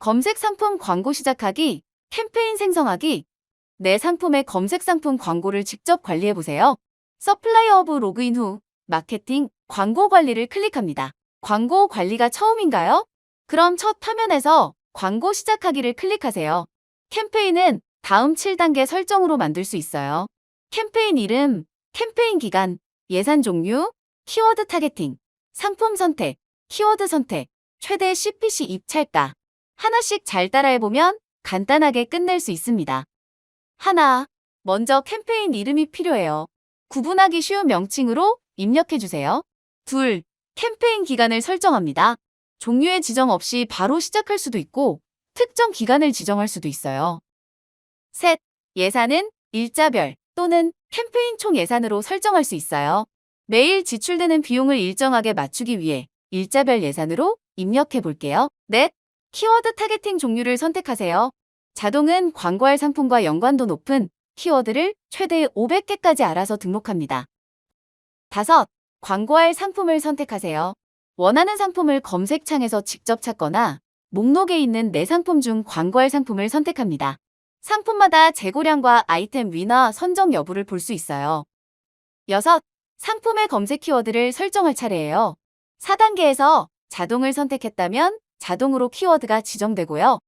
검색 상품 광고 시작하기, 캠페인 생성하기. 내 상품의 검색 상품 광고를 직접 관리해 보세요. 서플라이 어 브 로그인 후 마케팅 광고 관리를 클릭합니다. 광고 관리가 처음인가요? 그럼 첫 화면에서 광고 시작하기를 클릭하세요. 캠페인은 다음 7단계 설정으로 만들 수 있어요. 캠페인 이름, 캠페인 기간, 예산 종류, 키워드 타겟팅, 상품 선택, 키워드 선택, 최대 CPC 입찰가. 하나씩 잘 따라해보면 간단하게 끝낼 수 있습니다. 하나, 먼저 캠페인 이름이 필요해요. 구분하기 쉬운 명칭으로 입력해주세요. 둘, 캠페인 기간을 설정합니다. 종류의 지정 없이 바로 시작할 수도 있고 특정 기간을 지정할 수도 있어요. 셋, 예산은 일자별 또는 캠페인 총 예산으로 설정할 수 있어요. 매일 지출되는 비용을 일정하게 맞추기 위해 일자별 예산으로 입력해 볼게요. 넷, 키워드 타겟팅 종류를 선택하세요. 자동은 광고할 상품과 연관도 높은 키워드를 최대 500개까지 알아서 등록합니다. 다섯, 광고할 상품을 선택하세요. 원하는 상품을 검색창에서 직접 찾거나 목록에 있는 내 상품 중 광고할 상품을 선택합니다. 상품마다 재고량과 아이템 위나 선정 여부를 볼 수 있어요. 여섯, 상품의 검색 키워드를 설정할 차례예요. 4단계에서 자동을 선택했다면 자동으로 키워드가 지정되고요.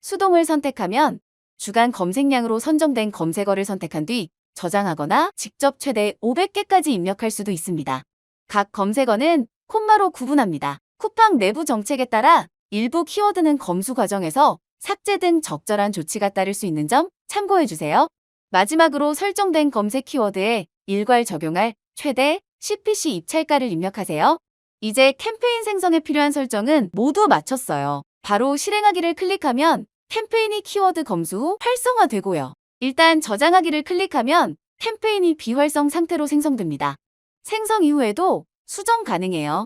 수동을 선택하면 주간 검색량으로 선정된 검색어를 선택한 뒤 저장하거나 직접 최대 500개까지 입력할 수도 있습니다. 각 검색어는 콤마로 구분합니다. 쿠팡 내부 정책에 따라 일부 키워드는 검수 과정에서 삭제 등 적절한 조치가 따를 수 있는 점 참고해 주세요. 마지막으로 설정된 검색 키워드에 일괄 적용할 최대 CPC 입찰가를 입력하세요. 이제 캠페인 생성에 필요한 설정은 모두 마쳤어요. 바로 실행하기를 클릭하면 캠페인이 키워드 검수 후 활성화되고요. 일단 저장하기를 클릭하면 캠페인이 비활성 상태로 생성됩니다. 생성 이후에도 수정 가능해요.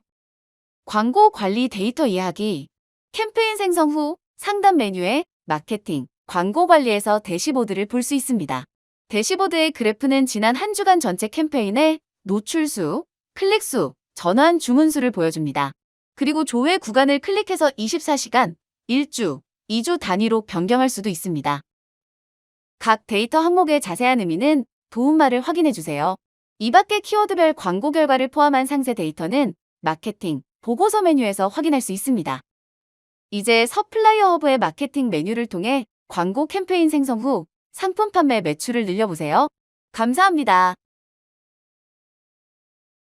광고 관리 데이터 이해하기. 캠페인 생성 후 상단 메뉴에 마케팅, 광고 관리에서 대시보드를 볼 수 있습니다. 대시보드의 그래프는 지난 한 주간 전체 캠페인의 노출수, 클릭수, 전환 주문수를 보여줍니다. 그리고 조회 구간을 클릭해서 24시간, 1주, 2주 단위로 변경할 수도 있습니다. 각 데이터 항목의 자세한 의미는 도움말을 확인해 주세요. 이 밖의 키워드별 광고 결과를 포함한 상세 데이터는 마케팅, 보고서 메뉴에서 확인할 수 있습니다. 이제 서플라이어 허브의 마케팅 메뉴를 통해 광고 캠페인 생성 후 상품 판매 매출을 늘려보세요. 감사합니다.